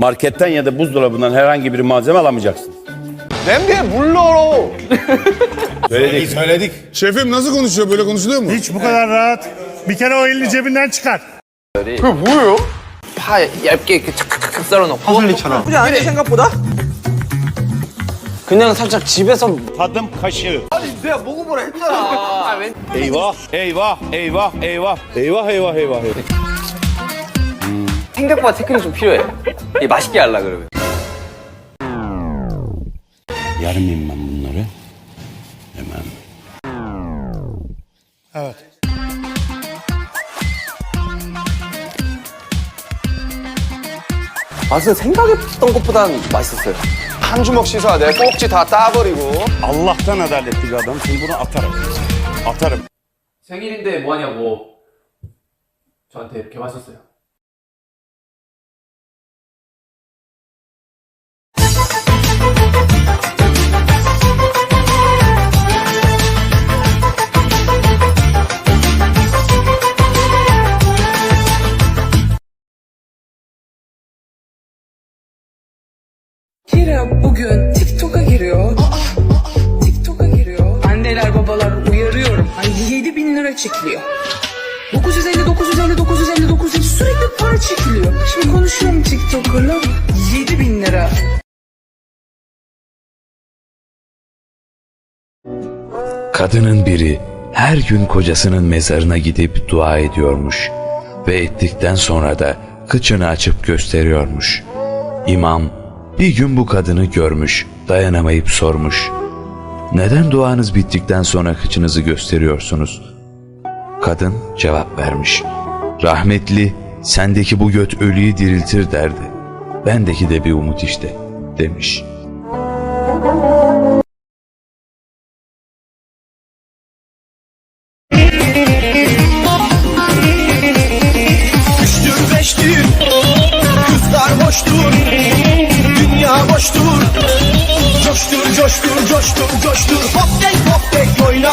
Marketten ya da buzdolabından herhangi bir malzeme alamayacaksın. 냄비에 물 넣어. Söyledik. Söyledik. Şefim nasıl konuşuyor? Böyle konuşuluyor mu? Hiç bu kadar rahat. Bir kere o elini cebinden çıkar. 그게 뭐예요? 파 얇게 이렇게 탁탁탁 썰어놓고 파슬리처럼. 그냥 아니 생각보다 그냥 살짝 집에서 Tadım kaşığı. 내가 먹어보라 했잖아 아, 왠... Eyvah, eyvah, eyvah, eyvah. Eyvah, eyvah, eyvah. eyvah. 생각보다 테크닉 좀 필요해 이 맛있게 하려 그러면 Yarmayayım ben bunları. Hemen. Evet. 맛은 생각했던 것보단 맛있었어요 한 주먹 씻어야 돼. 꼭지 다 따버리고. Allah'tan adaletli bir adamsın. Bunu atarım. Atarım. 생일인데 뭐하냐고 저한테 이렇게 왔었어요. Kira bugün TikTok'a giriyor. TikTok'a giriyor. Anneler babalar uyarıyorum. Ay 7 bin lira çekiliyor. 950 950 950 950 sürekli para çekiliyor. Şimdi konuşuyorum TikToker'la 7 bin lira. Kadının biri her gün kocasının mezarına gidip dua ediyormuş ve ettikten sonra da kıçını açıp gösteriyormuş. İmam bir gün bu kadını görmüş, dayanamayıp sormuş. Neden duanız bittikten sonra kıçınızı gösteriyorsunuz? Kadın cevap vermiş. Rahmetli sendeki bu göt ölüyü diriltir derdi. Bendeki de bir umut işte demiş.'' Üçtür Coştur coştur coştur. Hop tek hop tek oyna